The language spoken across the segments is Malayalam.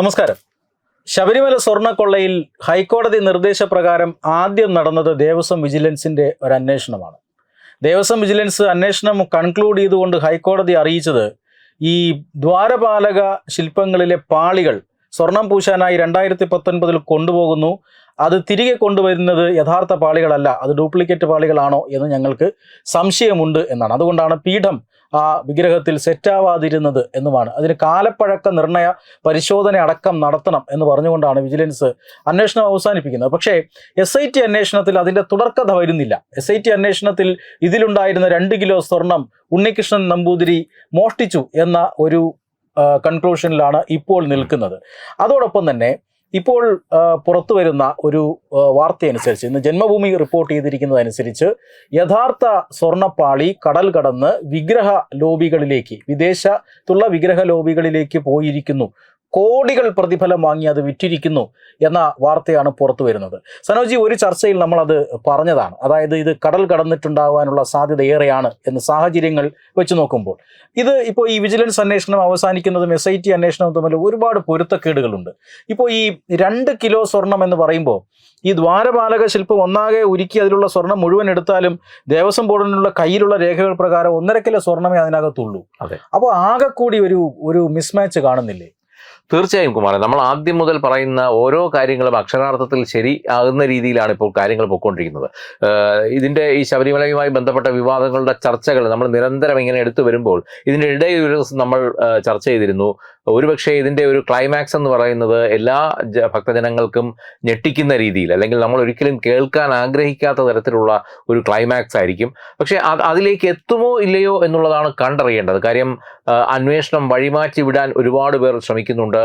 നമസ്കാരം. ശബരിമല സ്വർണക്കൊള്ളയിൽ ഹൈക്കോടതി നിർദ്ദേശപ്രകാരം ആദ്യം നടന്നത് ദേവസ്വം വിജിലൻസിന്റെ ഒരു അന്വേഷണമാണ്. ദേവസ്വം വിജിലൻസ് അന്വേഷണം കൺക്ലൂഡ് ചെയ്തുകൊണ്ട് ഹൈക്കോടതി അറിയിച്ചത് ഈ ദ്വാരപാലക ശില്പങ്ങളിലെ പാളികൾ സ്വർണം പൂശാനായി രണ്ടായിരത്തി പത്തൊൻപതിൽ കൊണ്ടുപോകുന്നു. അത് തിരികെ കൊണ്ടുവരുന്നത് യഥാർത്ഥ പാളികളല്ല അത് ഡ്യൂപ്ലിക്കേറ്റ് പാളികളാണോ എന്ന് ഞങ്ങൾക്ക് സംശയമുണ്ട് എന്നാണ്. അതുകൊണ്ടാണ് പീഠം ആ വിഗ്രഹത്തിൽ സെറ്റാവാതിരുന്നത് എന്നുമാണ്. അതിന് കാലപ്പഴക്ക നിർണയ പരിശോധന അടക്കം നടത്തണം എന്ന് പറഞ്ഞുകൊണ്ടാണ് വിജിലൻസ് അന്വേഷണം അവസാനിപ്പിക്കുന്നത്. പക്ഷേ എസ് ഐ ടി അന്വേഷണത്തിൽ അതിന്റെ തുടർക്കഥ വരുന്നില്ല. എസ് ഐ ടി അന്വേഷണത്തിൽ ഇതിലുണ്ടായിരുന്ന രണ്ട് കിലോ സ്വർണം ഉണ്ണികൃഷ്ണൻ നമ്പൂതിരി മോഷ്ടിച്ചു എന്ന ഒരു കൺക്ലൂഷനിലാണ് ഇപ്പോൾ നിൽക്കുന്നത്. അതോടൊപ്പം തന്നെ ഇപ്പോൾ പുറത്തു വരുന്ന ഒരു വാർത്തയനുസരിച്ച് ഇന്ന് ജന്മഭൂമി റിപ്പോർട്ട് ചെയ്തിരിക്കുന്നതനുസരിച്ച് യഥാർത്ഥ സ്വർണപ്പാളി കടൽ കടന്ന് വിഗ്രഹ ലോബികളിലേക്ക് വിദേശത്തുള്ള വിഗ്രഹ ലോബികളിലേക്ക് പോയിരിക്കുന്നു. കോടികൾ പ്രതിഫലം വാങ്ങി അത് വിറ്റിരിക്കുന്നു എന്ന വാർത്തയാണ് പുറത്തു വരുന്നത്. സനോജി ഒരു ചർച്ചയിൽ നമ്മളത് പറഞ്ഞതാണ്. അതായത് ഇത് കടൽ കടന്നിട്ടുണ്ടാകാനുള്ള സാധ്യത ഏറെയാണ് എന്ന സാഹചര്യങ്ങൾ വെച്ച് നോക്കുമ്പോൾ. ഇത് ഇപ്പോൾ ഈ വിജിലൻസ് അന്വേഷണം അവസാനിക്കുന്നതും എസ് ഐ ടി അന്വേഷണവും തമ്മിൽ ഒരുപാട് പൊരുത്തക്കേടുകളുണ്ട്. ഇപ്പോൾ ഈ രണ്ട് കിലോ സ്വർണം എന്ന് പറയുമ്പോൾ ഈ ദ്വാരപാലക ശില്പം ഒന്നാകെ ഉരുക്കി അതിലുള്ള സ്വർണം മുഴുവൻ എടുത്താലും ദേവസ്വം ബോർഡിനുള്ള കയ്യിലുള്ള രേഖകൾ പ്രകാരം ഒന്നര കിലോ സ്വർണമേ അതിനകത്തുള്ളൂ. അതെ. അപ്പോൾ ആകെ കൂടി ഒരു ഒരു മിസ്മാച്ച് കാണുന്നില്ലേ? തീർച്ചയായും കുമാരൻ. നമ്മൾ ആദ്യം മുതൽ പറയുന്ന ഓരോ കാര്യങ്ങളും അക്ഷരാർത്ഥത്തിൽ ശരി ആകുന്ന രീതിയിലാണ് ഇപ്പോൾ കാര്യങ്ങൾ പൊയ്ക്കൊണ്ടിരിക്കുന്നത്. ഇതിന്റെ ഈ ശബരിമലയുമായി ബന്ധപ്പെട്ട വിവാദങ്ങളുടെ ചർച്ചകൾ നമ്മൾ നിരന്തരം ഇങ്ങനെ എടുത്തു വരുമ്പോൾ ഇതിന്റെ ഇടയിൽ ഒരു ദിവസം നമ്മൾ ചർച്ച ചെയ്തിരുന്നു. ഒരുപക്ഷെ ഇതിന്റെ ഒരു ക്ലൈമാക്സ് എന്ന് പറയുന്നത് എല്ലാ ഭക്തജനങ്ങൾക്കും ഞെട്ടിക്കുന്ന രീതിയിൽ അല്ലെങ്കിൽ നമ്മൾ ഒരിക്കലും കേൾക്കാൻ ആഗ്രഹിക്കാത്ത തരത്തിലുള്ള ഒരു ക്ലൈമാക്സ് ആയിരിക്കും. പക്ഷേ അത് അതിലേക്ക് എത്തുമോ ഇല്ലയോ എന്നുള്ളതാണ് കണ്ടറിയേണ്ടത്. കാര്യം അന്വേഷണം വഴിമാറ്റി വിടാൻ ഒരുപാട് പേർ ശ്രമിക്കുന്നുണ്ട്.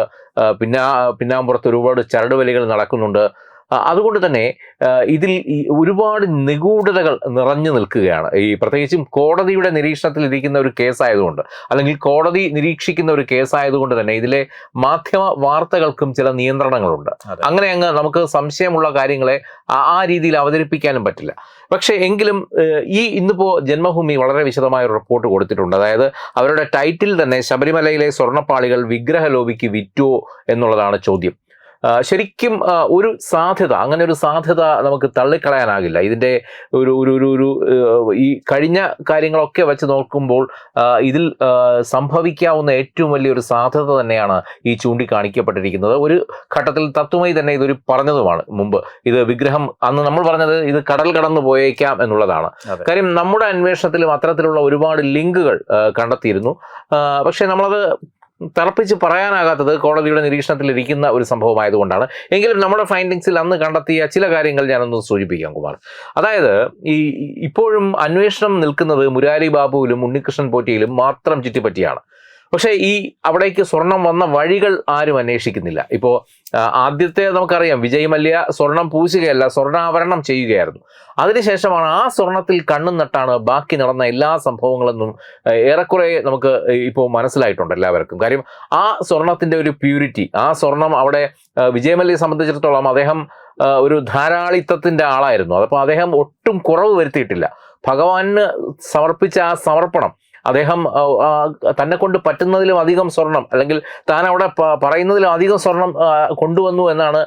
പിന്നാ പിന്നാമ്പുറത്ത് ഒരുപാട് ചരടുവലികൾ നടക്കുന്നുണ്ട്. അതുകൊണ്ട് തന്നെ ഇതിൽ ഒരുപാട് നിഗൂഢതകൾ നിറഞ്ഞു നിൽക്കുകയാണ്. ഈ പ്രത്യേകിച്ചും കോടതിയുടെ നിരീക്ഷണത്തിൽ ഇരിക്കുന്ന ഒരു കേസായതുകൊണ്ട് അല്ലെങ്കിൽ കോടതി നിരീക്ഷിക്കുന്ന ഒരു കേസായതുകൊണ്ട് തന്നെ ഇതിലെ മാധ്യമ വാർത്തകൾക്കും ചില നിയന്ത്രണങ്ങളുണ്ട്. അങ്ങനെ അങ്ങ് നമുക്ക് സംശയമുള്ള കാര്യങ്ങളെ ആ രീതിയിൽ അവതരിപ്പിക്കാനും പറ്റില്ല. പക്ഷേ എങ്കിലും ഈ ഇന്നിപ്പോൾ ജന്മഭൂമി വളരെ വിശദമായ ഒരു റിപ്പോർട്ട് കൊടുത്തിട്ടുണ്ട്. അതായത് അവരുടെ ടൈറ്റിൽ തന്നെ ശബരിമലയിലെ സ്വർണപ്പാളികൾ വിഗ്രഹ ലോബിക്ക് വിറ്റോ എന്നുള്ളതാണ് ചോദ്യം. ശരിക്കും ഒരു സാധ്യത അങ്ങനെ ഒരു സാധ്യത നമുക്ക് തള്ളിക്കളയാനാകില്ല. ഇതിന്റെ ഒരു ഒരു ഒരു ഒരു ഈ കഴിഞ്ഞ കാര്യങ്ങളൊക്കെ വെച്ച് നോക്കുമ്പോൾ ഇതിൽ സംഭവിക്കാവുന്ന ഏറ്റവും വലിയൊരു സാധ്യത തന്നെയാണ് ഈ ചൂണ്ടിക്കാണിക്കപ്പെട്ടിരിക്കുന്നത്. ഒരു ഘട്ടത്തിൽ തത്വമായി തന്നെ ഇതൊരു പറഞ്ഞതുമാണ് മുമ്പ്. ഇത് വിഗ്രഹം അന്ന് നമ്മൾ പറഞ്ഞത് ഇത് കടൽ കടന്നു പോയേക്കാം എന്നുള്ളതാണ്. കാര്യം നമ്മുടെ അന്വേഷണത്തിലും അത്തരത്തിലുള്ള ഒരുപാട് ലിങ്കുകൾ കണ്ടെത്തിയിരുന്നു. പക്ഷേ നമ്മളത് തറപ്പിച്ച് പറയാനാകാത്തത് കോടതിയുടെ നിരീക്ഷണത്തിലിരിക്കുന്ന ഒരു സംഭവമായതുകൊണ്ടാണ്. എങ്കിലും നമ്മുടെ ഫൈൻഡിങ്സിൽ അന്ന് കണ്ടെത്തിയ ചില കാര്യങ്ങൾ ഞാനൊന്ന് സൂചിപ്പിക്കാം കുമാർ. അതായത് ഈ ഇപ്പോഴും അന്വേഷണം നിൽക്കുന്നത് മുരാരി ബാബുവിലും ഉണ്ണികൃഷ്ണൻ പോറ്റിയിലും മാത്രം ചുറ്റിപ്പറ്റിയാണ്. പക്ഷേ ഈ അവിടേക്ക് സ്വർണം വന്ന വഴികൾ ആരും അന്വേഷിക്കുന്നില്ല. ഇപ്പോൾ ആദ്യത്തെ നമുക്കറിയാം വിജയ് മല്യ സ്വർണം പൂശുകയല്ല സ്വർണാഭരണം ചെയ്യുകയായിരുന്നു. അതിനുശേഷമാണ് ആ സ്വർണത്തിൽ കണ്ണും നട്ടാണ് ബാക്കി നടന്ന എല്ലാ സംഭവങ്ങളെന്നും ഏറെക്കുറെ നമുക്ക് ഇപ്പോൾ മനസ്സിലായിട്ടുണ്ട് എല്ലാവർക്കും. കാര്യം ആ സ്വർണത്തിന്റെ ഒരു പ്യൂരിറ്റി ആ സ്വർണം അവിടെ വിജയ് മല്യയെ സംബന്ധിച്ചിടത്തോളം അദ്ദേഹം ഒരു ധാരാളിത്തത്തിന്റെ ആളായിരുന്നു. അതപ്പോൾ അദ്ദേഹം ഒട്ടും കുറവ് വരുത്തിയിട്ടില്ല. ഭഗവാന് സമർപ്പിച്ച ആ സമർപ്പണം അദ്ദേഹം തന്നെ കൊണ്ട് പറ്റുന്നതിലും അധികം സ്വർണം അല്ലെങ്കിൽ താൻ അവിടെ പറയുന്നതിലും അധികം സ്വർണം കൊണ്ടുവന്നു എന്നാണ്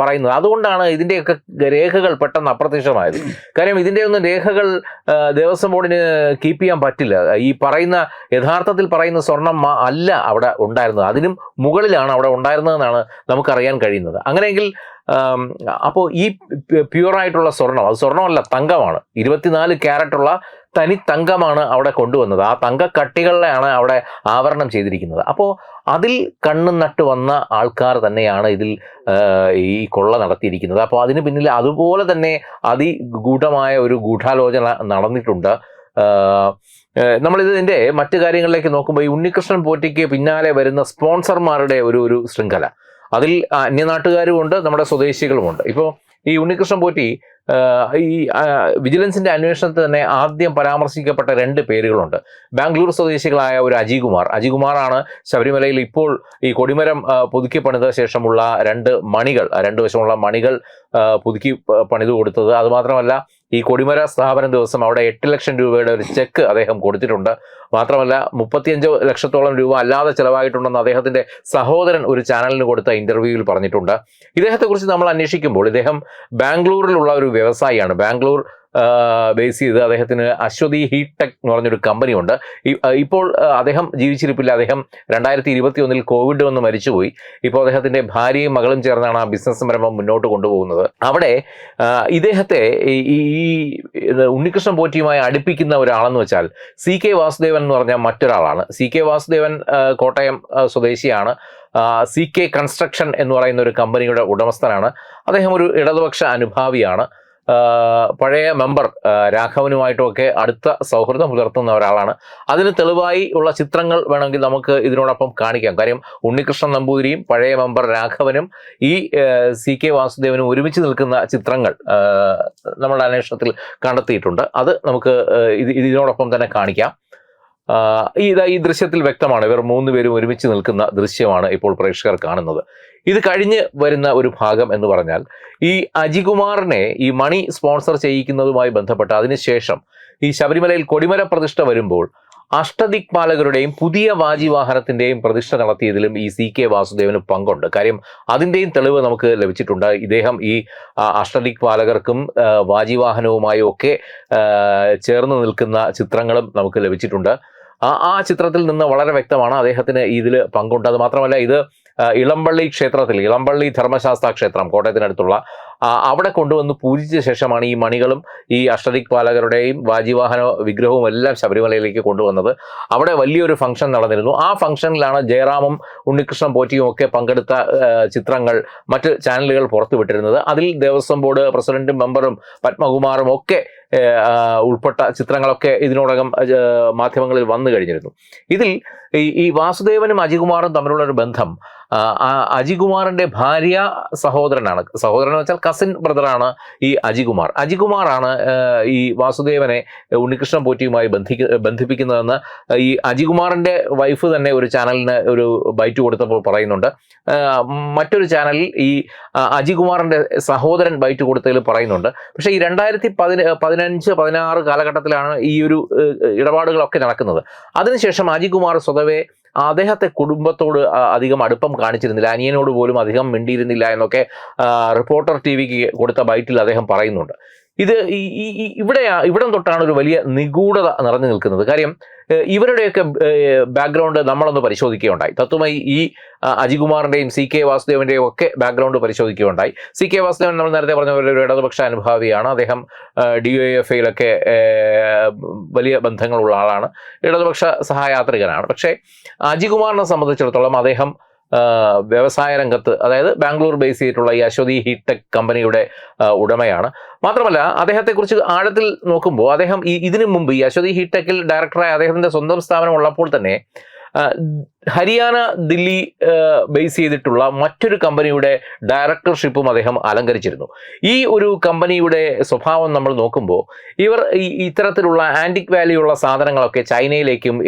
പറയുന്നത്. അതുകൊണ്ടാണ് ഇതിന്റെയൊക്കെ രേഖകൾ പെട്ടെന്ന് അപ്രത്യക്ഷമായത്. കാര്യം ഇതിന്റെ ഒന്നും രേഖകൾ ദേവസ്വം ബോർഡിന് കീപ്പ് ചെയ്യാൻ പറ്റില്ല. ഈ പറയുന്ന യഥാർത്ഥത്തിൽ പറയുന്ന സ്വർണം അല്ല അവിടെ ഉണ്ടായിരുന്നത്. അതിനും മുകളിലാണ് അവിടെ ഉണ്ടായിരുന്നതെന്നാണ് നമുക്കറിയാൻ കഴിയുന്നത്. അങ്ങനെയെങ്കിൽ അപ്പോൾ ഈ പ്യുവറായിട്ടുള്ള സ്വർണം അത് സ്വർണമല്ല തങ്കമാണ്. ഇരുപത്തിനാല് ക്യാരറ്റുള്ള തനി തങ്കമാണ് അവിടെ കൊണ്ടുവന്നത്. ആ തങ്കക്കട്ടികളിലാണ് അവിടെ ആവരണം ചെയ്തിരിക്കുന്നത്. അപ്പോൾ അതിൽ കണ്ണും നട്ട് വന്ന ആൾക്കാർ തന്നെയാണ് ഇതിൽ ഈ കൊള്ള നടത്തിയിരിക്കുന്നത്. അപ്പോൾ അതിന് പിന്നിൽ അതുപോലെ തന്നെ അതിഗൂഢമായ ഒരു ഗൂഢാലോചന നടന്നിട്ടുണ്ട്. നമ്മളിതിന്റെ മറ്റു കാര്യങ്ങളിലേക്ക് നോക്കുമ്പോൾ ഈ ഉണ്ണികൃഷ്ണൻ പോറ്റിക്ക് പിന്നാലെ വരുന്ന സ്പോൺസർമാരുടെ ഒരു ഒരു ശൃംഖല. അതിൽ അന്യനാട്ടുകാരും ഉണ്ട് നമ്മുടെ സ്വദേശികളുമുണ്ട്. ഇപ്പോൾ ഈ ഉണ്ണികൃഷ്ണൻ പോറ്റി ഈ വിജിലൻസിന്റെ അന്വേഷണത്തിൽ തന്നെ ആദ്യം പരാമർശിക്കപ്പെട്ട രണ്ട് പേരുകളുണ്ട്. ബാംഗ്ലൂർ സ്വദേശികളായ ഒരു അജികുമാർ. അജികുമാറാണ് ശബരിമലയിൽ ഇപ്പോൾ ഈ കൊടിമരം പുതുക്കി പണിത ശേഷമുള്ള രണ്ട് മണികൾ രണ്ട് വശമുള്ള മണികൾ പുതുക്കി പണിതു കൊടുത്തത്. അതുമാത്രമല്ല ഈ കൊടിമര സ്ഥാപന ദിവസം അവിടെ എട്ട് ലക്ഷം രൂപയുടെ ഒരു ചെക്ക് അദ്ദേഹം കൊടുത്തിട്ടുണ്ട്. മാത്രമല്ല മുപ്പത്തിയഞ്ച് ലക്ഷത്തോളം രൂപ അല്ലാതെ ചിലവായിട്ടുണ്ടെന്ന് അദ്ദേഹത്തിന്റെ സഹോദരൻ ഒരു ചാനലിന് കൊടുത്ത ഇന്റർവ്യൂവിൽ പറഞ്ഞിട്ടുണ്ട്. ഇദ്ദേഹത്തെക്കുറിച്ച് നമ്മൾ അന്വേഷിക്കുമ്പോൾ ഇദ്ദേഹം ബാംഗ്ലൂരിലുള്ള ഒരു വ്യവസായിയാണ്. ബാംഗ്ലൂർ ബേസ് ചെയ്ത് അദ്ദേഹത്തിന് അശ്വതി ഹീറ്റ് ടെക് എന്ന് പറഞ്ഞൊരു കമ്പനിയുണ്ട് ഉണ്ട്. ഇപ്പോൾ അദ്ദേഹം ജീവിച്ചിരിപ്പില്ല. അദ്ദേഹം രണ്ടായിരത്തി ഇരുപത്തി ഒന്നിൽ കോവിഡ് വന്ന് മരിച്ചുപോയി. ഇപ്പോൾ അദ്ദേഹത്തിന്റെ ഭാര്യയും മകളും ചേർന്നാണ് ആ ബിസിനസ് സംരംഭം മുന്നോട്ട് കൊണ്ടുപോകുന്നത്. അവിടെ ഇദ്ദേഹത്തെ ഈ ഉണ്ണികൃഷ്ണൻ പോറ്റിയുമായി അടുപ്പിക്കുന്ന ഒരാളെന്ന് വെച്ചാൽ സി കെ വാസുദേവൻ എന്ന് പറഞ്ഞ മറ്റൊരാളാണ്. സി കെ വാസുദേവൻ കോട്ടയം സ്വദേശിയാണ്. സി കെ കൺസ്ട്രക്ഷൻ എന്ന് പറയുന്ന ഒരു കമ്പനിയുടെ ഉടമസ്ഥനാണ്. അദ്ദേഹം ഒരു ഇടതുപക്ഷ അനുഭാവിയാണ്. പഴയ മെമ്പർ രാഘവനുമായിട്ടുമൊക്കെ അടുത്ത സൗഹൃദം പുലർത്തുന്ന ഒരാളാണ്. അതിന് തെളിവായി ഉള്ള ചിത്രങ്ങൾ വേണമെങ്കിൽ നമുക്ക് ഇതിനോടൊപ്പം കാണിക്കാം. കാര്യം ഉണ്ണികൃഷ്ണൻ നമ്പൂതിരിയും പഴയ മെമ്പർ രാഘവനും ഈ സി കെ വാസുദേവനും ഒരുമിച്ച് നിൽക്കുന്ന ചിത്രങ്ങൾ നമ്മുടെ അന്വേഷണത്തിൽ കണ്ടെത്തിയിട്ടുണ്ട്. അത് നമുക്ക് ഇതിനോടൊപ്പം തന്നെ കാണിക്കാം. ഈ ഈ ദൃശ്യത്തിൽ വ്യക്തമാണ് ഇവർ മൂന്ന് പേരും ഒരുമിച്ച് നിൽക്കുന്ന ദൃശ്യമാണ് ഇപ്പോൾ പ്രേക്ഷകർ കാണുന്നത്. ഇത് കഴിഞ്ഞ് വരുന്ന ഒരു ഭാഗം എന്ന് പറഞ്ഞാൽ ഈ അജികുമാറിനെ ഈ മണി സ്പോൺസർ ചെയ്യിക്കുന്നതുമായി ബന്ധപ്പെട്ട് അതിനുശേഷം ഈ ശബരിമലയിൽ കൊടിമര പ്രതിഷ്ഠ വരുമ്പോൾ അഷ്ടദിക്പാലകരുടെയും പുതിയ വാജിവാഹനത്തിന്റെയും പ്രതിഷ്ഠ നടത്തിയതിലും ഈ സി കെ വാസുദേവന് പങ്കുണ്ട്. കാര്യം അതിന്റെയും തെളിവ് നമുക്ക് ലഭിച്ചിട്ടുണ്ട്. ഇദ്ദേഹം ഈ അഷ്ടദിക്പാലകർക്കും വാജി വാജിവാഹനവുമായും ഒക്കെ ചേർന്ന് നിൽക്കുന്ന ചിത്രങ്ങളും നമുക്ക് ലഭിച്ചിട്ടുണ്ട്. ആ ചിത്രത്തിൽ നിന്ന് വളരെ വ്യക്തമാണ് അദ്ദേഹത്തിന് ഇതിൽ പങ്കുണ്ട്. അത് മാത്രമല്ല ഇത് ഇളമ്പള്ളി ക്ഷേത്രത്തിൽ ഇളമ്പള്ളി ധർമ്മശാസ്ത്ര ക്ഷേത്രം കോട്ടയത്തിനടുത്തുള്ള അവിടെ കൊണ്ടുവന്ന് പൂജിച്ച ശേഷമാണ് ഈ മണികളും ഈ അഷ്ടദിക് പാലകരുടെയും വാജിവാഹന വിഗ്രഹവും എല്ലാം ശബരിമലയിലേക്ക് കൊണ്ടുവന്നത്. അവിടെ വലിയൊരു ഫംഗ്ഷൻ നടന്നിരുന്നു. ആ ഫംഗ്ഷനിലാണ് ജയറാമും ഉണ്ണികൃഷ്ണൻ പോറ്റിയും ഒക്കെ പങ്കെടുത്ത ചിത്രങ്ങൾ മറ്റ് ചാനലുകൾ പുറത്തുവിട്ടിരുന്നത്. അതിൽ ദേവസ്വം ബോർഡ് പ്രസിഡന്റും മെമ്പറും പത്മകുമാറും ഒക്കെ ഉൾപ്പെട്ട ചിത്രങ്ങളൊക്കെ ഇതിനോടകം മാധ്യമങ്ങളിൽ വന്നു കഴിഞ്ഞിരുന്നു. ഇതിൽ ഈ വാസുദേവനും അജികുമാറും തമ്മിലുള്ള ഒരു ബന്ധം അജികുമാറിന്റെ ഭാര്യ സഹോദരനാണ്. സഹോദരൻ എന്ന് വെച്ചാൽ കസിൻ ബ്രദറാണ് ഈ അജികുമാർ. അജികുമാറാണ് ഈ വാസുദേവനെ ഉണ്ണികൃഷ്ണൻ പോറ്റിയുമായി ബന്ധിക്ക ബന്ധിപ്പിക്കുന്നതെന്ന് ഈ അജികുമാറിന്റെ വൈഫ് തന്നെ ഒരു ചാനലിന് ഒരു ബൈറ്റ് കൊടുത്തപ്പോൾ പറയുന്നുണ്ട്. മറ്റൊരു ചാനലിൽ ഈ അജികുമാറിന്റെ സഹോദരൻ ബൈറ്റ് കൊടുത്തതിൽ പറയുന്നുണ്ട്. പക്ഷേ ഈ രണ്ടായിരത്തി പതിന പതിനഞ്ച് പതിനാറ് കാലഘട്ടത്തിലാണ് ഈ ഒരു ഇടപാടുകളൊക്കെ നടക്കുന്നത്. അതിനുശേഷം അജികുമാർ സ്വതവേ അദ്ദേഹത്തെ കുടുംബത്തോട് അധികം അടുപ്പം കാണിച്ചിരുന്നില്ല. അനിയനോട് പോലും അധികം മിണ്ടിയിരുന്നില്ല എന്നൊക്കെ റിപ്പോർട്ടർ ടി വിക്ക് കൊടുത്ത ബൈറ്റിൽ അദ്ദേഹം പറയുന്നുണ്ട്. ഇത് ഈ ഇവിടെ ഇവിടം തൊട്ടാണ് ഒരു വലിയ നിഗൂഢത നിറഞ്ഞു നിൽക്കുന്നത്. കാര്യം ഇവരുടെയൊക്കെ ബാക്ക്ഗ്രൗണ്ട് നമ്മളൊന്ന് പരിശോധിക്കുകയുണ്ടായി. തത്വമായി ഈ അജികുമാറിന്റെയും സി കെ വാസുദേവന്റെയും ഒക്കെ ബാക്ക്ഗ്രൗണ്ട് പരിശോധിക്കുകയുണ്ടായി. സി കെ വാസുദേവൻ നമ്മൾ നേരത്തെ പറഞ്ഞ പോലെ ഒരു ഇടതുപക്ഷ അനുഭാവിയാണ്. അദ്ദേഹം ഡി ഒ എഫ് ഐയിലൊക്കെ വലിയ ബന്ധങ്ങളുള്ള ആളാണ്. ഇടതുപക്ഷ സഹായാത്രികനാണ്. പക്ഷേ അജികുമാറിനെ സംബന്ധിച്ചിടത്തോളം അദ്ദേഹം വ്യവസായ രംഗത്ത് അതായത് ബാംഗ്ലൂർ ബേസ് ചെയ്തിട്ടുള്ള ഈ അശ്വതി ഹിടെക് കമ്പനിയുടെ ഉടമയാണ്. മാത്രമല്ല അദ്ദേഹത്തെക്കുറിച്ച് ആഴത്തിൽ നോക്കുമ്പോൾ അദ്ദേഹം ഈ ഇതിനു മുമ്പ് ഈ അശ്വതി ഹിടെക്കിൽ ടെക്കിൽ ഡയറക്ടറായ അദ്ദേഹത്തിന്റെ സ്വന്തം സ്ഥാപനം ഉള്ളപ്പോൾ തന്നെ ഹരിയാന ദില്ലി ബേസ് ചെയ്തിട്ടുള്ള മറ്റൊരു കമ്പനിയുടെ ഡയറക്ടർഷിപ്പും അദ്ദേഹം അലങ്കരിച്ചിരുന്നു. ഈ ഒരു കമ്പനിയുടെ സ്വഭാവം നമ്മൾ നോക്കുമ്പോൾ ഇവർ ഇത്തരത്തിലുള്ള ആന്റിക് വാല്യുള്ള സാധനങ്ങളൊക്കെ ചൈനയിലേക്കും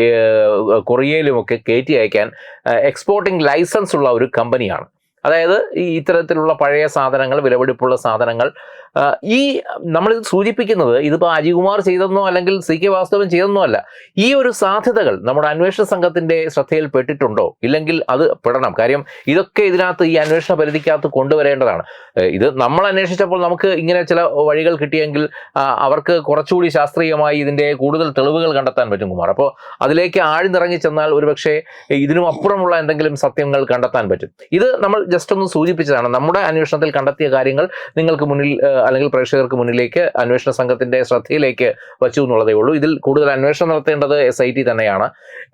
കൊറിയയിലുമൊക്കെ കയറ്റി അയക്കാൻ എക്സ്പോർട്ടിംഗ് ലൈസൻസ് ഉള്ള ഒരു കമ്പനിയാണ്. അതായത് ഈ ഇത്തരത്തിലുള്ള പഴയ സാധനങ്ങൾ വിലപിടിപ്പുള്ള സാധനങ്ങൾ ഈ നമ്മൾ സൂചിപ്പിക്കുന്നത് ഇതിപ്പോൾ അജികുമാർ ചെയ്തെന്നോ അല്ലെങ്കിൽ സി കെ വാസ്തവൻ ചെയ്തെന്നോ അല്ല. ഈ ഒരു സാധ്യതകൾ നമ്മുടെ അന്വേഷണ സംഘത്തിന്റെ ശ്രദ്ധയിൽ പെട്ടിട്ടുണ്ടോ ഇല്ലെങ്കിൽ അത് പെടണം. കാര്യം ഇതൊക്കെ ഇതിനകത്ത് ഈ അന്വേഷണ പരിധിക്കകത്ത് കൊണ്ടുവരേണ്ടതാണ്. ഇത് നമ്മൾ അന്വേഷിച്ചപ്പോൾ നമുക്ക് ഇങ്ങനെ ചില വഴികൾ കിട്ടിയെങ്കിൽ അവർക്ക് കുറച്ചുകൂടി ശാസ്ത്രീയമായി ഇതിന്റെ കൂടുതൽ തെളിവുകൾ കണ്ടെത്താൻ പറ്റും കുമാർ. അപ്പോൾ അതിലേക്ക് ആഴ്ന്നിറങ്ങി ചെന്നാൽ ഒരുപക്ഷെ ഇതിനും അപ്പുറമുള്ള എന്തെങ്കിലും സത്യങ്ങൾ കണ്ടെത്താൻ പറ്റും. ഇത് നമ്മൾ ജസ്റ്റ് ഒന്ന് സൂചിപ്പിച്ചതാണ്. നമ്മുടെ അന്വേഷണത്തിൽ കണ്ടെത്തിയ കാര്യങ്ങൾ നിങ്ങൾക്ക് മുന്നിൽ അല്ലെങ്കിൽ പ്രേക്ഷകർക്ക് മുന്നിലേക്ക് അന്വേഷണ സംഘത്തിന്റെ ശ്രദ്ധയിലേക്ക് വച്ചു എന്നുള്ളതേ ഉള്ളൂ. ഇതിൽ കൂടുതൽ അന്വേഷണം നടത്തേണ്ടത് എസ് ഐ ടി തന്നെയാണ്.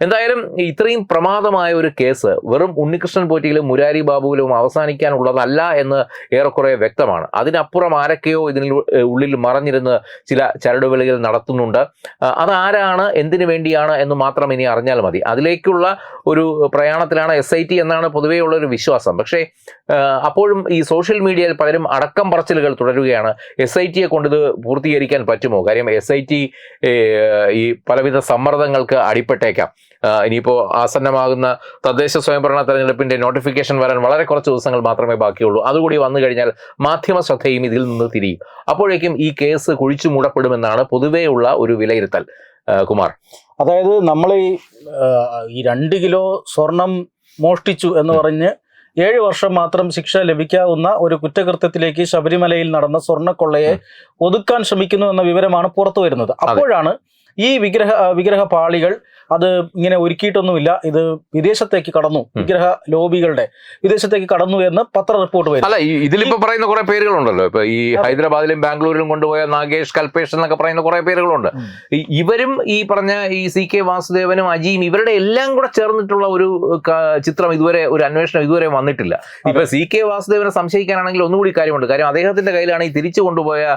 എന്തായാലും ഇത്രയും പ്രമാദമായ ഒരു കേസ് വെറും ഉണ്ണികൃഷ്ണൻ പോറ്റിയിലും മുരാരി ബാബുവിലും അവസാനിക്കാനുള്ളതല്ല എന്ന് ഏറെക്കുറെ വ്യക്തമാണ്. അതിനപ്പുറം ആരൊക്കെയോ ഇതിന് ഉള്ളിൽ മറഞ്ഞിരുന്ന് ചില ചരടുവലികൾ നടത്തുന്നുണ്ട്. അതാരാണ് എന്തിനു വേണ്ടിയാണ് എന്ന് മാത്രം ഇനി അറിഞ്ഞാൽ മതി. അതിലേക്കുള്ള ഒരു പ്രയാണത്തിലാണ് എസ് ഐ ടി എന്നാണ് പൊതുവെയുള്ള ഒരു വിശ്വാസം. പക്ഷേ അപ്പോഴും ഈ സോഷ്യൽ മീഡിയയിൽ പലരും അടക്കം പറച്ചിലുകൾ തുടരുകയാണ്. എസ് ഐ ടിയെ കൊണ്ട് ഇത് പൂർത്തീകരിക്കാൻ പറ്റുമോ? കാര്യം എസ് ഐ ടി ഈ പലവിധ സമ്മർദ്ദങ്ങൾക്ക് അടിപ്പെട്ടേക്കാം. ഇനിയിപ്പോൾ ആസന്നമാകുന്ന തദ്ദേശ സ്വയംഭരണ തെരഞ്ഞെടുപ്പിന്റെ നോട്ടിഫിക്കേഷൻ വരാൻ വളരെ കുറച്ച് ദിവസങ്ങൾ മാത്രമേ ബാക്കിയുള്ളൂ. അതുകൂടി വന്നു കഴിഞ്ഞാൽ മാധ്യമ ശ്രദ്ധയും ഇതിൽ നിന്ന് തിരിയും. അപ്പോഴേക്കും ഈ കേസ് കുഴിച്ചു മൂടപ്പെടുമെന്നാണ് പൊതുവെയുള്ള ഒരു വിലയിരുത്തൽ. കുമാർ. അതായത് നമ്മൾ ഈ രണ്ട് കിലോ സ്വർണം മോഷ്ടിച്ചു എന്ന് പറഞ്ഞ് ഏഴ് വർഷം മാത്രം ശിക്ഷ ലഭിക്കാവുന്ന ഒരു കുറ്റകൃത്യത്തിലേക്ക് ശബരിമലയിൽ നടന്ന സ്വർണക്കൊള്ളയെ ഒതുക്കാൻ ശ്രമിക്കുന്നു എന്ന വിവരമാണ് പുറത്തു വരുന്നത് അപ്പോഴാണ് ഈ വിഗ്രഹ വിഗ്രഹ പാളികൾ അത് ഇങ്ങനെ ഒരുക്കിയിട്ടൊന്നുമില്ല. ഇത് വിദേശത്തേക്ക് കടന്നു. വിഗ്രഹ ലോബികളുടെ വിദേശത്തേക്ക് കടന്നു എന്ന് പത്ര റിപ്പോർട്ട് വരും അല്ല ഇതിലിപ്പോ പറയുന്ന കുറെ പേരുകളുണ്ടല്ലോ. ഇപ്പൊ ഈ ഹൈദരാബാദിലും ബാംഗ്ലൂരിലും കൊണ്ടുപോയ നാഗേഷ് കൽപേഷ് എന്നൊക്കെ പറയുന്ന കുറെ പേരുകളുണ്ട്. ഇവരും ഈ പറഞ്ഞ ഈ സി കെ വാസുദേവനും അജിയും ഇവരുടെ എല്ലാം കൂടെ ചേർന്നിട്ടുള്ള ഒരു ചിത്രം ഇതുവരെ ഒരു അന്വേഷണം ഇതുവരെ വന്നിട്ടില്ല. ഇപ്പൊ സി കെ വാസുദേവനെ സംശയിക്കാനാണെങ്കിൽ ഒന്നുകൂടി കാര്യമുണ്ട്. കാര്യം അദ്ദേഹത്തിന്റെ കയ്യിലാണ് ഈ തിരിച്ചു കൊണ്ടുപോയ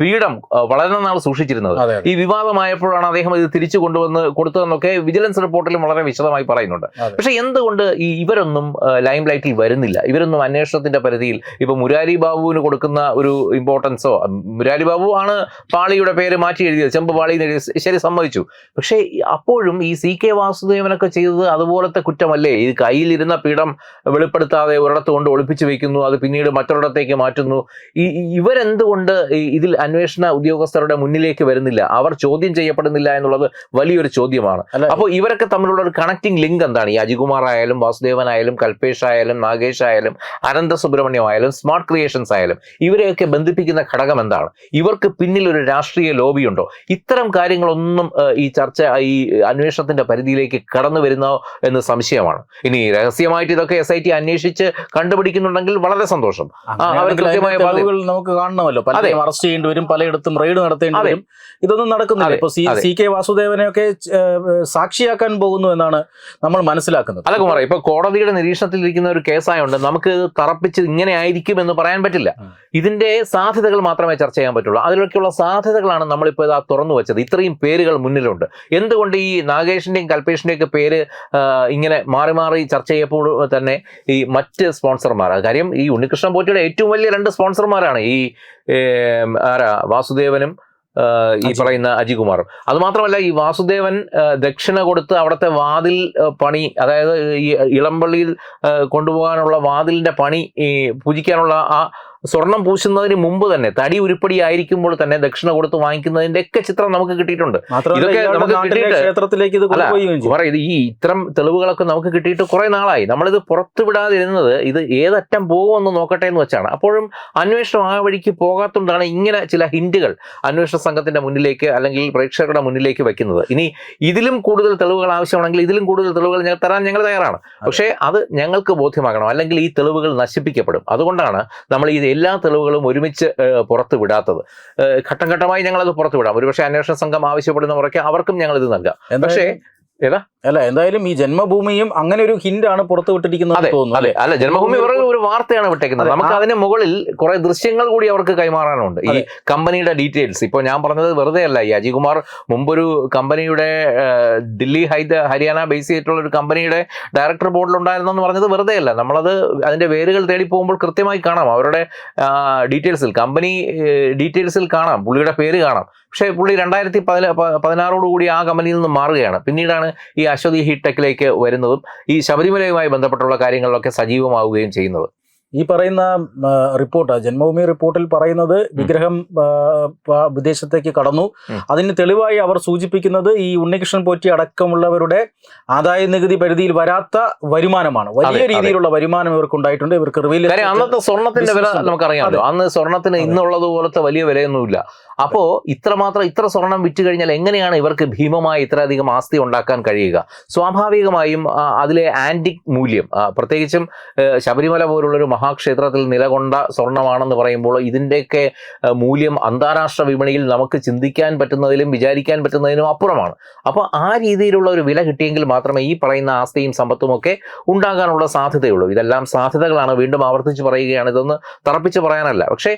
പീഡം പീഠം വളരെ നാൾ സൂക്ഷിച്ചിരുന്നത്. ഈ ഈ വിവാദമായപ്പോഴാണ് അദ്ദേഹം ഇത് തിരിച്ചു കൊണ്ടുവന്ന് കൊടുത്തതെന്നൊക്കെ വിജിലൻസ് റിപ്പോർട്ടിലും വളരെ വിശദമായി പറയുന്നുണ്ട്. പക്ഷെ എന്തുകൊണ്ട് ഈ ഇവരൊന്നും ലൈം ലൈറ്റിൽ വരുന്നില്ല? ഇവരൊന്നും അന്വേഷണത്തിന്റെ പരിധിയിൽ ഇപ്പൊ മുരാരി ബാബുവിന് കൊടുക്കുന്ന ഒരു ഇമ്പോർട്ടൻസോ മുരാരി ബാബു ആണ് പാളിയുടെ പേര് മാറ്റി എഴുതിയത് ചെമ്പ് പാളി എഴുതിയത്. ശരി സമ്മതിച്ചു. പക്ഷേ അപ്പോഴും ഈ സി കെ വാസുദേവനൊക്കെ ചെയ്തത് അതുപോലത്തെ കുറ്റമല്ലേ? ഈ കയ്യിലിരുന്ന പീഠം വെളിപ്പെടുത്താതെ ഒരിടത്ത് കൊണ്ട് ഒളിപ്പിച്ചു വെക്കുന്നു അത് പിന്നീട് മറ്റൊരിടത്തേക്ക് മാറ്റുന്നു. ഈ ഇവരെന്തുകൊണ്ട് ഇതിൽ അന്വേഷണ ഉദ്യോഗസ്ഥരുടെ മുന്നിലേക്ക് വരുന്നില്ല? അവർ ചോദ്യം ചെയ്യപ്പെടുന്നില്ല എന്നുള്ളത് വലിയൊരു ചോദ്യമാണ്. അപ്പോൾ ഇവരൊക്കെ തമ്മിലുള്ള ഒരു കണക്റ്റിംഗ് ലിങ്ക് എന്താണ്? ഈ അജികുമാർ ആയാലും വാസുദേവൻ ആയാലും കൽപേഷ് ആയാലും നാഗേഷ് ആയാലും അനന്ത സുബ്രഹ്മണ്യം ആയാലും സ്മാർട്ട് ക്രിയേഷൻസ് ആയാലും ഇവരെയൊക്കെ ബന്ധിപ്പിക്കുന്ന ഘടകം എന്താണ്? ഇവർക്ക് പിന്നിൽ ഒരു രാഷ്ട്രീയ ലോബിയുണ്ടോ ഇത്തരം കാര്യങ്ങളൊന്നും ഈ ചർച്ച ഈ അന്വേഷണത്തിന്റെ പരിധിയിലേക്ക് കടന്നു വരുന്നോ എന്ന് സംശയമാണ്. ഇനി രഹസ്യമായിട്ട് ഇതൊക്കെ എസ് ഐ ടി അന്വേഷിച്ച് കണ്ടുപിടിക്കുന്നുണ്ടെങ്കിൽ വളരെ സന്തോഷം. നമുക്ക് കാണണമല്ലോ. പലരും അറസ്റ്റ് ചെയ്യേണ്ടി വരും പലയിടത്തും റെയ്ഡ് നടത്തേണ്ടി വരും. ഇതൊന്നും നടക്കുന്നില്ല. ഇപ്പൊ സി. സി കെ വാസുദേവനെയൊക്കെ സാക്ഷിയാക്കാൻ പോകുന്നു എന്നാണ് നമ്മൾ മനസ്സിലാക്കുന്നത്. അല്ല കുമാർ ഇപ്പൊ കോടതിയുടെ നിരീക്ഷണത്തിൽ ഇരിക്കുന്ന ഒരു കേസായതുകൊണ്ട് നമുക്ക് തറപ്പിച്ച് ഇങ്ങനെ ആയിരിക്കും എന്ന് പറയാൻ പറ്റില്ല. ഇതിന്റെ സാധ്യതകൾ മാത്രമേ ചർച്ച ചെയ്യാൻ പറ്റുള്ളൂ. അതിലൊക്കെയുള്ള സാധ്യതകളാണ് നമ്മളിപ്പോൾ ഇതാ തുറന്നു വെച്ചത്. ഇത്രയും പേരുകൾ മുന്നിലുണ്ട്. എന്തുകൊണ്ട് ഈ നാഗേഷിന്റെയും കൽപേഷിന്റെയും ഒക്കെ പേര് ഇങ്ങനെ മാറി മാറി ചർച്ച ചെയ്യപ്പോൾ തന്നെ ഈ മറ്റ് സ്പോൺസർമാർ കാര്യം ഈ ഉണ്ണികൃഷ്ണൻ പോറ്റിയുടെ ഏറ്റവും വലിയ രണ്ട് സ്പോൺസർമാരാണ് ഈ ആരാ? വാസുദേവനും ഈ. പറയുന്ന അജികുമാർ അത് മാത്രമല്ല ഈ വാസുദേവൻ ദക്ഷിണ കൊടുത്ത് അവിടുത്തെ വാതിൽ പണി അതായത് ഈ ഇളമ്പള്ളിയിൽ കൊണ്ടുപോകാനുള്ള വാതിലിന്റെ പണി ഈ പൂജിക്കാനുള്ള ആ സ്വർണം പൂശുന്നതിന് മുമ്പ് തന്നെ തടി ഉരുപ്പടി ആയിരിക്കുമ്പോൾ തന്നെ ദക്ഷിണ കൊടുത്ത് വാങ്ങിക്കുന്നതിന്റെ ഒക്കെ ചിത്രം നമുക്ക് കിട്ടിയിട്ടുണ്ട്. ഇതൊക്കെ നമുക്ക് കിട്ടിയിട്ട് ഈ ഇത്തരം തെളിവുകളൊക്കെ നമുക്ക് കിട്ടിയിട്ട് കുറെ നാളായി. നമ്മളിത് പുറത്തു വിടാതിരുന്നത് ഇത് ഏതറ്റം പോകുമെന്ന് നോക്കട്ടെ എന്ന് വെച്ചാണ്. അപ്പോഴും അന്വേഷണം ആ വഴിക്ക് പോകാത്തതുകൊണ്ടാണ് ഇങ്ങനെ ചില ഹിന്റുകൾ അന്വേഷണ സംഘത്തിന്റെ മുന്നിലേക്ക് അല്ലെങ്കിൽ പ്രേക്ഷകരുടെ മുന്നിലേക്ക് വെക്കുന്നത്. ഇനി ഇതിലും കൂടുതൽ തെളിവുകൾ ആവശ്യമാണെങ്കിൽ ഇതിലും കൂടുതൽ തെളിവുകൾ ഞങ്ങൾ തരാൻ ഞങ്ങൾ തയ്യാറാണ്. പക്ഷേ അത് ഞങ്ങൾക്ക് ബോധ്യമാകണം. അല്ലെങ്കിൽ ഈ തെളിവുകൾ നശിപ്പിക്കപ്പെടും. അതുകൊണ്ടാണ് നമ്മൾ ഈ എല്ലാ തെളിവുകളും ഒരുമിച്ച് പുറത്തുവിടാത്തത് വിടാത്തത്. ഘട്ടം ഘട്ടമായി ഞങ്ങളത് പുറത്തു വിടാം. ഒരുപക്ഷെ അന്വേഷണ സംഘം ആവശ്യപ്പെടുന്ന മുറയ്ക്ക് അവർക്കും ഞങ്ങൾ ഇത് നൽകാം. പക്ഷേ ഏതാ? അല്ല എന്തായാലും ഈ ജന്മഭൂമിയും അങ്ങനെ ഒരു ഹിന്റ് ആണ് പുറത്തു വിട്ടിരിക്കുന്നത് തോന്നുന്നു അല്ലെ? അല്ല ജന്മഭൂമി ഒരു വാർത്തയാണ് വിട്ടേക്കുന്നത്. നമുക്ക് അതിന് മുകളിൽ കുറെ ദൃശ്യങ്ങൾ കൂടി അവർക്ക് കൈമാറാനുണ്ട്. ഈ കമ്പനിയുടെ ഡീറ്റെയിൽസ്. ഇപ്പോൾ ഞാൻ പറഞ്ഞത് വെറുതെ അല്ല. ഈ അജികുമാർ മുമ്പൊരു കമ്പനിയുടെ ഡൽഹി ദില്ലി ഹൈദ ഹരിയാന ബേസ് ചെയ്തിട്ടുള്ള ഒരു കമ്പനിയുടെ ഡയറക്ടർ ബോർഡിൽ ഉണ്ടായിരുന്നെന്ന് പറഞ്ഞത് വെറുതെ അല്ല. നമ്മളത് അതിന്റെ വേരുകൾ തേടി പോകുമ്പോൾ കൃത്യമായി കാണാം. അവരുടെ ഡീറ്റെയിൽസിൽ കമ്പനി ഡീറ്റെയിൽസിൽ കാണാം. പുള്ളിയുടെ പേര് കാണാം. പക്ഷേ പുള്ളി രണ്ടായിരത്തി പതിന പതിനാറോടുകൂടി കൂടി ആ കമ്പനിയിൽ നിന്ന് മാറുകയാണ്. പിന്നീടാണ് ഈ അശ്വതി ഹിടെക്കിലേക്ക് വരുന്നതും ഈ ശബരിമലയുമായി ബന്ധപ്പെട്ടുള്ള കാര്യങ്ങളിലൊക്കെ സജീവമാവുകയും ചെയ്യുന്നത്. ഈ പറയുന്ന റിപ്പോർട്ട് ജന്മഭൂമി റിപ്പോർട്ടിൽ പറയുന്നത് വിഗ്രഹം വിദേശത്തേക്ക് കടന്നു. അതിന് തെളിവായി അവർ സൂചിപ്പിക്കുന്നത് ഈ ഉണ്ണികൃഷ്ണൻ പോറ്റി അടക്കമുള്ളവരുടെ ആദായ നികുതി പരിധിയിൽ വരാത്ത വരുമാനമാണ്. വലിയ. രീതിയിലുള്ള വരുമാനം ഇവർക്ക് ഉണ്ടായിട്ടുണ്ട് ഇവർക്ക് റിവീൽ അന്നത്തെ സ്വർണത്തിന്റെ വില. നമുക്കറിയാമല്ലോ. അന്ന് സ്വർണത്തിന്. ഇന്നുള്ളത് പോലത്തെ വലിയ വിലയൊന്നുമില്ല. അപ്പോ ഇത്രമാത്രം ഇത്ര സ്വർണം വിറ്റ് കഴിഞ്ഞാൽ എങ്ങനെയാണ് ഇവർക്ക് ഭീമമായ ഇത്രയധികം ആസ്തി ഉണ്ടാക്കാൻ കഴിയുക? സ്വാഭാവികമായും അതിലെ ആന്റിക് മൂല്യം പ്രത്യേകിച്ചും ശബരിമല പോലുള്ളൊരു മഹാക്ഷേത്രത്തിൽ നിലകൊണ്ട സ്വർണമാണെന്ന് പറയുമ്പോൾ ഇതിന്റെയൊക്കെ മൂല്യം അന്താരാഷ്ട്ര വിപണിയിൽ നമുക്ക് ചിന്തിക്കാൻ പറ്റുന്നതിലും വിചാരിക്കാൻ പറ്റുന്നതിനും അപ്പുറമാണ്. അപ്പോൾ ആ രീതിയിലുള്ള ഒരു വില കിട്ടിയെങ്കിൽ മാത്രമേ ഈ പറയുന്ന ആസ്തിയും സമ്പത്തും ഒക്കെ ഉണ്ടാകാനുള്ള സാധ്യതയുള്ളൂ. ഇതെല്ലാം സാധ്യതകളാണ്. വീണ്ടും ആവർത്തിച്ച് പറയുകയാണ്. ഇതൊന്ന് തറപ്പിച്ച് പറയാനല്ല. പക്ഷേ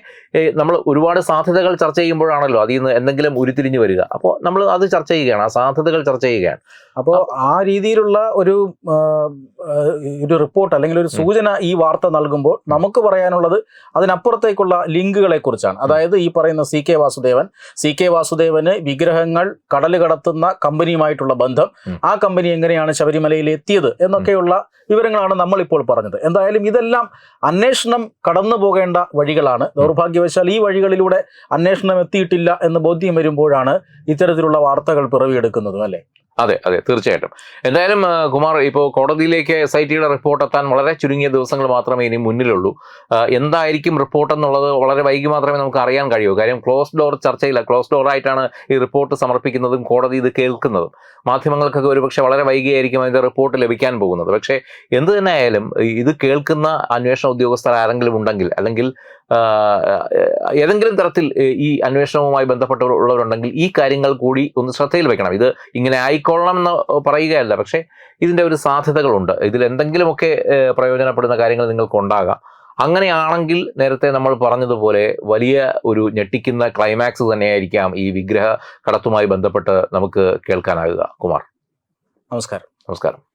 നമ്മൾ ഒരുപാട് സാധ്യതകൾ ചർച്ച ചെയ്യുമ്പോഴാണല്ലോ അതിൽ നിന്ന് എന്തെങ്കിലും ഉരുത്തിരിഞ്ഞു വരിക. അപ്പോൾ നമ്മൾ അത് ചർച്ച ചെയ്യുകയാണ് ആ സാധ്യതകൾ ചർച്ച ചെയ്യുകയാണ്. അപ്പോൾ ആ രീതിയിലുള്ള ഒരു ഒരു റിപ്പോർട്ട് അല്ലെങ്കിൽ ഒരു സൂചന ഈ വാർത്ത നൽകുമ്പോൾ നമുക്ക് പറയാനുള്ളത് അതിനപ്പുറത്തേക്കുള്ള ലിങ്കുകളെ കുറിച്ചാണ് അതായത് ഈ പറയുന്ന C K Vasudevan C K Vasudevan വിഗ്രഹങ്ങൾ കടൽ കടത്തുന്ന കമ്പനിയുമായിട്ടുള്ള ബന്ധം. ആ കമ്പനി എങ്ങനെയാണ് ശബരിമലയിൽ എത്തിയത് എന്നൊക്കെയുള്ള വിവരങ്ങളാണ് നമ്മൾ ഇപ്പോൾ പറഞ്ഞത്. എന്തായാലും ഇതെല്ലാം അന്വേഷണം കടന്നു പോകേണ്ട വഴികളാണ് ദൗർഭാഗ്യവശാൽ ഈ വഴികളിലൂടെ അന്വേഷണം എത്തിയിട്ടില്ല എന്ന് ബോധ്യം വരുമ്പോഴാണ് ഇത്തരത്തിലുള്ള വാർത്തകൾ പിറവിയെടുക്കുന്നതും അല്ലേ? അതെ അതെ തീർച്ചയായിട്ടും. എന്തായാലും കുമാർ ഇപ്പോൾ കോടതിയിലേക്ക് എസ് ഐ ടിയുടെ റിപ്പോർട്ട് എത്താൻ വളരെ ചുരുങ്ങിയ ദിവസങ്ങൾ മാത്രമേ ഇനി മുന്നിലുള്ളൂ. എന്തായിരിക്കും റിപ്പോർട്ട് എന്നുള്ളത് വളരെ വൈകി മാത്രമേ നമുക്ക് അറിയാൻ കഴിയൂ. കാര്യം ക്ലോസ് ഡോർ ചർച്ചയില്ല. ക്ലോസ് ഡോർ ആയിട്ടാണ് ഈ റിപ്പോർട്ട് സമർപ്പിക്കുന്നതും കോടതി ഇത് കേൾക്കുന്നതും. മാധ്യമങ്ങൾക്കൊക്കെ ഒരുപക്ഷെ വളരെ വൈകിയായിരിക്കും അതിന്റെ റിപ്പോർട്ട് ലഭിക്കാൻ പോകുന്നത്. പക്ഷേ എന്ത് തന്നെ ആയാലും ഇത് കേൾക്കുന്ന അന്വേഷണ ഉദ്യോഗസ്ഥർ ആരെങ്കിലും ഉണ്ടെങ്കിൽ അല്ലെങ്കിൽ ഏതെങ്കിലും തരത്തിൽ ഈ അന്വേഷണവുമായി ബന്ധപ്പെട്ടുള്ളവരുണ്ടെങ്കിൽ ഈ കാര്യങ്ങൾ കൂടി ഒന്ന് ശ്രദ്ധയിൽ വെക്കണം. ഇത് ഇങ്ങനെ ആയിക്കൊള്ളണം എന്ന് പറയുകയല്ല. പക്ഷേ ഇതിന്റെ ഒരു സാധ്യതകളുണ്ട്. ഇതിൽ എന്തെങ്കിലുമൊക്കെ പ്രയോജനപ്പെടുന്ന കാര്യങ്ങൾ നിങ്ങൾക്ക് ഉണ്ടാകാം അങ്ങനെയാണെങ്കിൽ നേരത്തെ നമ്മൾ പറഞ്ഞതുപോലെ വലിയ ഒരു ഞെട്ടിക്കുന്ന ക്ലൈമാക്സ് തന്നെയായിരിക്കാം ഈ വിഗ്രഹ കടത്തുമായി ബന്ധപ്പെട്ട് നമുക്ക് കേൾക്കാനാകുക. കുമാർ. നമസ്കാരം. നമസ്കാരം.